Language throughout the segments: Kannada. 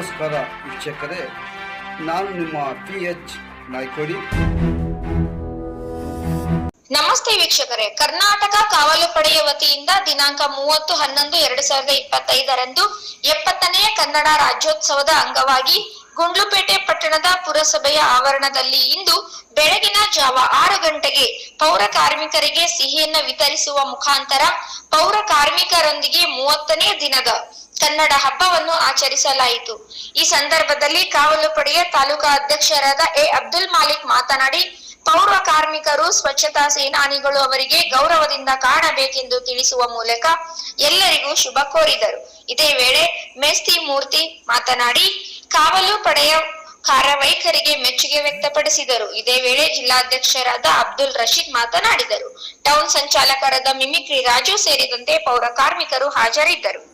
ನಮಸ್ಕಾರ ವೀಕ್ಷಕರೇ, ನಾನು ನಿಮ್ಮ ಪಿ ಎಚ್ ನಾಯ್ಕೋಡಿ. ನಮಸ್ತೆ ವೀಕ್ಷಕರೇ, ಕರ್ನಾಟಕ ಕಾವಲು ಪಡೆಯ ವತಿಯಿಂದ ದಿನಾಂಕ ಮೂವತ್ತು ಹನ್ನೊಂದು ಎರಡು ಸಾವಿರದ ಇಪ್ಪತ್ತೈದರಂದು ಎಪ್ಪತ್ತನೆಯ ಕನ್ನಡ ರಾಜ್ಯೋತ್ಸವದ ಅಂಗವಾಗಿ ಗುಂಡ್ಲುಪೇಟೆ ಪಟ್ಟಣದ ಪುರಸಭೆಯ ಆವರಣದಲ್ಲಿ ಇಂದು ಬೆಳಗಿನ ಜಾವ ಆರು ಗಂಟೆಗೆ ಪೌರ ಕಾರ್ಮಿಕರಿಗೆ ಸಿಹಿಯನ್ನ ವಿತರಿಸುವ ಮುಖಾಂತರ ಪೌರ ಕಾರ್ಮಿಕರೊಂದಿಗೆ ಮೂವತ್ತನೇ ದಿನದ ಕನ್ನಡ ಹಬ್ಬವನ್ನು ಆಚರಿಸಲಾಯಿತು. ಈ ಸಂದರ್ಭದಲ್ಲಿ ಕಾವಲು ಪಡೆಯ ತಾಲೂಕಾ ಅಧ್ಯಕ್ಷರಾದ ಎ. ಅಬ್ದುಲ್ ಮಾಲಿಕ್ ಮಾತನಾಡಿ, ಪೌರ ಕಾರ್ಮಿಕರು, ಸ್ವಚ್ಛತಾ ಸೇನಾನಿಗಳು ಅವರಿಗೆ ಗೌರವದಿಂದ ಕಾಣಬೇಕೆಂದು ತಿಳಿಸುವ ಮೂಲಕ ಎಲ್ಲರಿಗೂ ಶುಭ ಕೋರಿದರು. ಇದೇ ವೇಳೆ ಮೇಸ್ತಿ ಮೂರ್ತಿ ಮಾತನಾಡಿ ಕಾವಲು ಪಡೆಯ ಕಾರ್ಯವೈಖರಿಗೆ ಮೆಚ್ಚುಗೆ ವ್ಯಕ್ತಪಡಿಸಿದರು. ಇದೇ ವೇಳೆ ಜಿಲ್ಲಾಧ್ಯಕ್ಷರಾದ ಅಬ್ದುಲ್ ರಶೀದ್ ಮಾತನಾಡಿದರು. ಟೌನ್ ಸಂಚಾಲಕರಾದ ಮಿಮಿಕ್ರಿ ರಾಜು ಸೇರಿದಂತೆ ಪೌರ ಕಾರ್ಮಿಕರು ಹಾಜರಿದ್ದರು.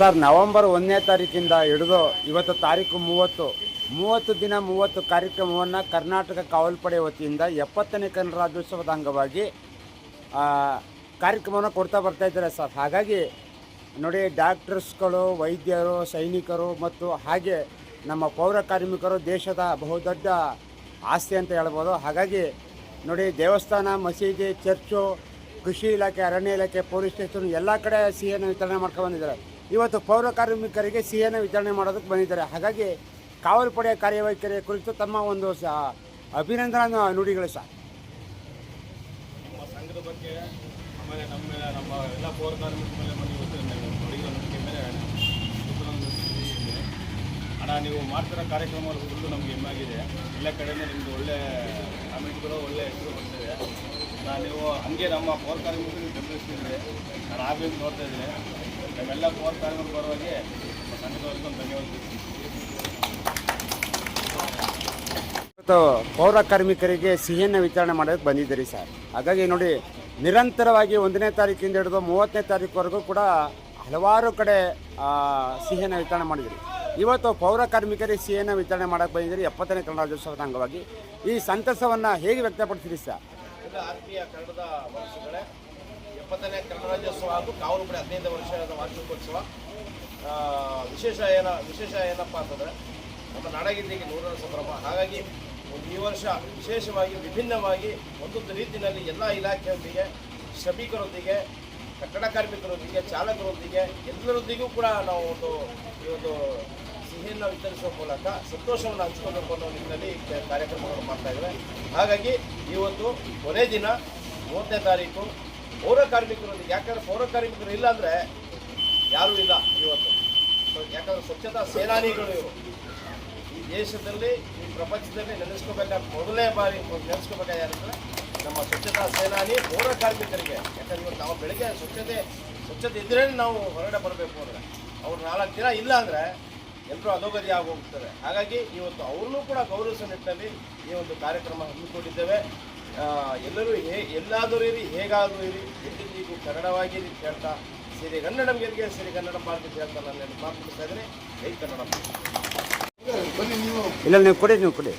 ಸರ್, ನವೆಂಬರ್ ಒಂದನೇ ತಾರೀಕಿಂದ ಹಿಡಿದು ಇವತ್ತು ತಾರೀಕು ಮೂವತ್ತು. ಮೂವತ್ತು ದಿನ ಮೂವತ್ತು ಕಾರ್ಯಕ್ರಮವನ್ನು ಕರ್ನಾಟಕ ಕಾವಲ್ಪಡೆ ವತಿಯಿಂದ ಎಪ್ಪತ್ತನೇ ಕನ್ನಡ ರಾಜ್ಯೋತ್ಸವದ ಅಂಗವಾಗಿ ಕಾರ್ಯಕ್ರಮವನ್ನು ಕೊಡ್ತಾ ಬರ್ತಾ ಇದ್ದಾರೆ ಸರ್. ಹಾಗಾಗಿ ನೋಡಿ, ಡಾಕ್ಟರ್ಸ್ಗಳು, ವೈದ್ಯರು, ಸೈನಿಕರು ಮತ್ತು ಹಾಗೆ ನಮ್ಮ ಪೌರ ಕಾರ್ಮಿಕರು ದೇಶದ ಬಹುದೊಡ್ಡ ಆಸ್ತಿ ಅಂತ ಹೇಳ್ಬೋದು. ಹಾಗಾಗಿ ನೋಡಿ, ದೇವಸ್ಥಾನ, ಮಸೀದಿ, ಚರ್ಚು, ಕೃಷಿ ಇಲಾಖೆ, ಅರಣ್ಯ ಇಲಾಖೆ, ಪೊಲೀಸ್ ಸ್ಟೇಷನ್, ಎಲ್ಲ ಕಡೆ ಸಿಹಿಯನ್ನು ವಿತರಣೆ ಮಾಡ್ಕೊಂಡು ಬಂದಿದ್ದಾರೆ. ಇವತ್ತು ಪೌರ ಕಾರ್ಮಿಕರಿಗೆ ಸಿಹಿಯನ್ನು ವಿತರಣೆ ಮಾಡೋದಕ್ಕೆ ಬಂದಿದ್ದಾರೆ. ಹಾಗಾಗಿ ಕಾವಲು ಪಡೆಯ ಕಾರ್ಯವೈಖರಿ ಕುರಿತು ತಮ್ಮ ಒಂದು ಸ, ಅಭಿನಂದನಾ ನುಡಿಗಳು ನಮ್ಮ ಸಂಘದ ಬಗ್ಗೆ ಆಮೇಲೆ ನಮ್ಮ ನಮ್ಮ ಎಲ್ಲ ಮೇಲೆ ಅಣ್ಣ, ನೀವು ಮಾಡ್ತಿರೋ ಕಾರ್ಯಕ್ರಮ ಕುರಿತು ನಮಗೆ ಹೆಮ್ಮಾಗಿದೆ. ಎಲ್ಲ ಕಡೆಯಿಂದ ನಿಮ್ದು ಒಳ್ಳೆ ಕಾಮೆಂಟ್ಗಳು, ಒಳ್ಳೆ ಹೆಸರು ಬರ್ತಿದೆ. ನಾನು ನೀವು ಹಂಗೆ ನಮ್ಮ ಪೌರ ಕಾರ್ಮಿಕರಿಗೆ ಬೆಂಬಲಿಸ್ತಿದ್ರೆ ನಾನು ಆಗ್ಲಿಂದ ನೋಡ್ತಾ ಇದ್ದೀನಿ ನಮ್ಮೆಲ್ಲ ಪರವಾಗಿ ಧನ್ಯವಾದ ಇವತ್ತು ಪೌರ ಕಾರ್ಮಿಕರಿಗೆ ಸಿಹಿಯನ್ನು ವಿತರಣೆ ಮಾಡೋದಕ್ಕೆ ಬಂದಿದ್ದೀರಿ ಸರ್. ಹಾಗಾಗಿ ನೋಡಿ ನಿರಂತರವಾಗಿ ಒಂದನೇ ತಾರೀಕಿಂದ ಹಿಡಿದು ಮೂವತ್ತನೇ ತಾರೀಕುವರೆಗೂ ಕೂಡ ಹಲವಾರು ಕಡೆ ಸಿಹಿಯನ್ನು ವಿತರಣೆ ಮಾಡಿದ್ರಿ ಇವತ್ತು ಪೌರ ಕಾರ್ಮಿಕರಿಗೆ ಸಿಹಿಯನ್ನು ವಿತರಣೆ ಮಾಡೋಕ್ಕೆ ಬಂದಿದ್ದೀರಿ ಎಪ್ಪತ್ತನೇ ಕನ್ನಡ ರಾಜ್ಯೋತ್ಸವದ ಅಂಗವಾಗಿ. ಈ ಸಂತಸವನ್ನು ಹೇಗೆ ವ್ಯಕ್ತಪಡಿಸಿರಿ ಸರ್? ಆತ್ಮೀಯ ಕನ್ನಡದ ಎಪ್ಪತ್ತನೇ ಕನ್ನಡ ರಾಜ್ಯೋತ್ಸವ ಹಾಗೂ ಕಾವಲು ಪಡೆ ಹದಿನೈದು ವರ್ಷದ ವಾರ್ಷಿಕೋತ್ಸವ. ವಿಶೇಷ ಏನ, ವಿಶೇಷ ಏನಪ್ಪ ಅಂತಂದರೆ ನಮ್ಮ ನಾಡಗೀತೆಗೆ ನೂರರ ಸಂಭ್ರಮ. ಹಾಗಾಗಿ ಈ ವರ್ಷ ವಿಶೇಷವಾಗಿ, ವಿಭಿನ್ನವಾಗಿ ಒಂದೊಂದು ರೀತಿಯಲ್ಲಿ ಎಲ್ಲ ಇಲಾಖೆಯೊಂದಿಗೆ, ಶ್ರಮಿಕರೊಂದಿಗೆ, ಕಟ್ಟಡ ಕಾರ್ಮಿಕರೊಂದಿಗೆ, ಚಾಲಕರೊಂದಿಗೆ ಎಲ್ಲರೊಂದಿಗೂ ಕೂಡ ನಾವು ಒಂದು ಈ ಒಂದು ಸಿಹಿಯನ್ನು ವಿತರಿಸುವ ಮೂಲಕ ಸಂತೋಷವನ್ನು ಹಂಚಿಕೊಳ್ಬೇಕು ಅನ್ನೋ ನಿಟ್ಟಿನಲ್ಲಿ ಕಾರ್ಯಕ್ರಮಗಳು ಮಾಡ್ತಾ ಇದ್ದಾರೆ ಹಾಗಾಗಿ ಇವತ್ತು ಕೊನೆ ದಿನ ಮೂವತ್ತನೇ ತಾರೀಕು ಪೌರ ಕಾರ್ಮಿಕರೊಂದಿಗೆ ಯಾಕಂದ್ರೆ ಪೌರ ಕಾರ್ಮಿಕರು ಇಲ್ಲ ಅಂದರೆ ಯಾರೂ ಇಲ್ಲ ಇವತ್ತು. ಯಾಕಂದ್ರೆ ಸ್ವಚ್ಛತಾ ಸೇನಾನಿಗಳು ಇವರು. ಈ ದೇಶದಲ್ಲಿ, ಈ ಪ್ರಪಂಚದಲ್ಲಿ ನೆನೆಸ್ಕೋಬೇಕಾದ ಮೊದಲನೇ ಬಾರಿ ನೆನೆಸ್ಕೋಬೇಕಾದ್ರೆ ನಮ್ಮ ಸ್ವಚ್ಛತಾ ಸೇನಾನಿ ಪೌರ ಕಾರ್ಮಿಕರಿಗೆ. ಯಾಕಂದ್ರೆ ಇವತ್ತು ನಾವು ಬೆಳಗ್ಗೆ ಸ್ವಚ್ಛತೆ ಸ್ವಚ್ಛತೆ ಇದ್ರೇ ನಾವು ಹೊರಗಡೆ ಬರಬೇಕು ಅಂದರೆ. ಅವ್ರು ನಾಲ್ಕು ದಿನ ಇಲ್ಲ ಅಂದರೆ ಎಲ್ಲರೂ ಅಧೋಗತಿ ಹೋಗ್ತಾರೆ ಹಾಗಾಗಿ ಇವತ್ತು ಅವ್ರನ್ನೂ ಕೂಡ ಗೌರವಿಸೋ ನಿಟ್ಟಿನಲ್ಲಿ ಈ ಒಂದು ಕಾರ್ಯಕ್ರಮ ಹಮ್ಮಿಕೊಂಡಿದ್ದೇವೆ. ಎಲ್ಲರೂ ಹೇ ಎಲ್ಲಾದರೂ ಇರಿ ಹೇಗಾದರೂ ಇರಿ. ಎಂದಿಗೂ ಕನ್ನಡವಾಗಿ ಕೇಳ್ತಾ ಸಿರಿಗನ್ನಡಂ ಗೆಲ್ಗೆ ಕನ್ನಡ ಭಾರತ ಹೇಳ್ತಾ ನಾನು ಮಾತಾಡ್ತಾ ಇದ್ದೀನಿ. ಜೈ ಕನ್ನಡ ಇಲ್ಲ ನೀವು ಕೊಡಿ ನೀವು ಕೊಡಿ.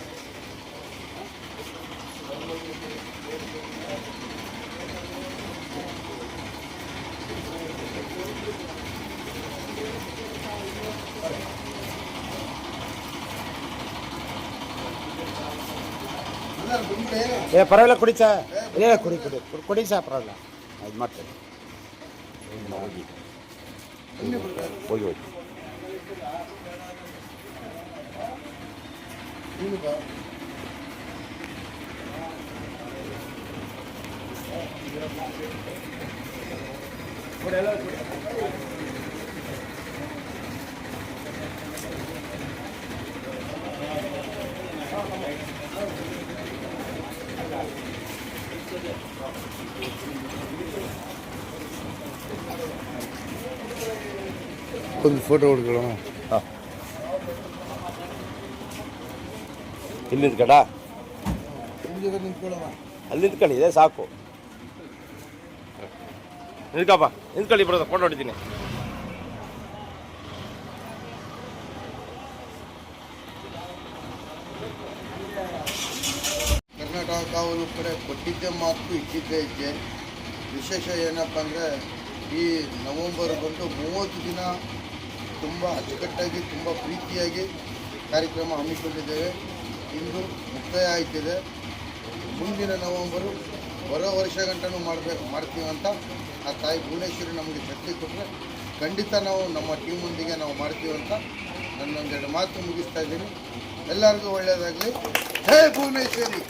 ಏ ಪರವಾಗಿಲ್ಲ ಕುಡಿ ಸಾ ಏ ಕುಡಿ ಕುಡಿ ಕುಡಿ- ಕುಡಿ ಸಾ ಪರವಾಗಿಲ್ಲ ಇದು ಮಾಡ್ತೇನೆ ಹೋಗಿ ಹೋಗಿ ಹೋಗಿ ಒಂದು ಫೋಟೋ ಹೊಡ್ಕೊಳ್ಳೋಣ ಇಲ್ಲಿ ನಿಂತ್ಕಡ ಅಲ್ಲಿ ನಿಂತ್ಕೊಂಡಿದೆ ಸಾಕು ನಿಂತ್ಕಪ್ಪ ನಿಂತ್ಕೊಳ್ಳಿ ಬರೋದು ಫೋಟೋ ಹೊಡಿತೀನಿ ಕಡೆ ಕೊಟ್ಟಿದ್ದೆ ಮಾತು ಇಟ್ಟಿದ್ದೇ ಇದ್ದೆ. ವಿಶೇಷ ಏನಪ್ಪ ಅಂದರೆ ಈ ನವಂಬರ್ ಬಂದು ಮೂವತ್ತು ದಿನ ತುಂಬ ಅಚ್ಚುಕಟ್ಟಾಗಿ, ತುಂಬ ಪ್ರೀತಿಯಾಗಿ ಕಾರ್ಯಕ್ರಮ ಹಮ್ಮಿಕೊಂಡಿದ್ದೇವೆ. ಇಂದು ಮುಕ್ತಾಯ ಆಯ್ತಿದೆ. ಮುಂದಿನ ನವಂಬರು ಬರೋ ವರ್ಷ ಗಂಟನೂ ಮಾಡಬೇಕು ಮಾಡ್ತೀವಂತ ಆ ತಾಯಿ ಭುವನೇಶ್ವರಿ ನಮಗೆ ಶಕ್ತಿ ಕೊಟ್ಟರೆ ಖಂಡಿತ ನಾವು ನಮ್ಮ ಟೀಮೊಂದಿಗೆ ನಾವು ಮಾಡ್ತೀವಂತ ನನ್ನೊಂದೆರಡು ಮಾತು ಮುಗಿಸ್ತಾ ಇದ್ದೀನಿ. ಎಲ್ಲರಿಗೂ ಒಳ್ಳೆಯದಾಗಲಿ ಜೈ ಭುವನೇಶ್ವರಿ!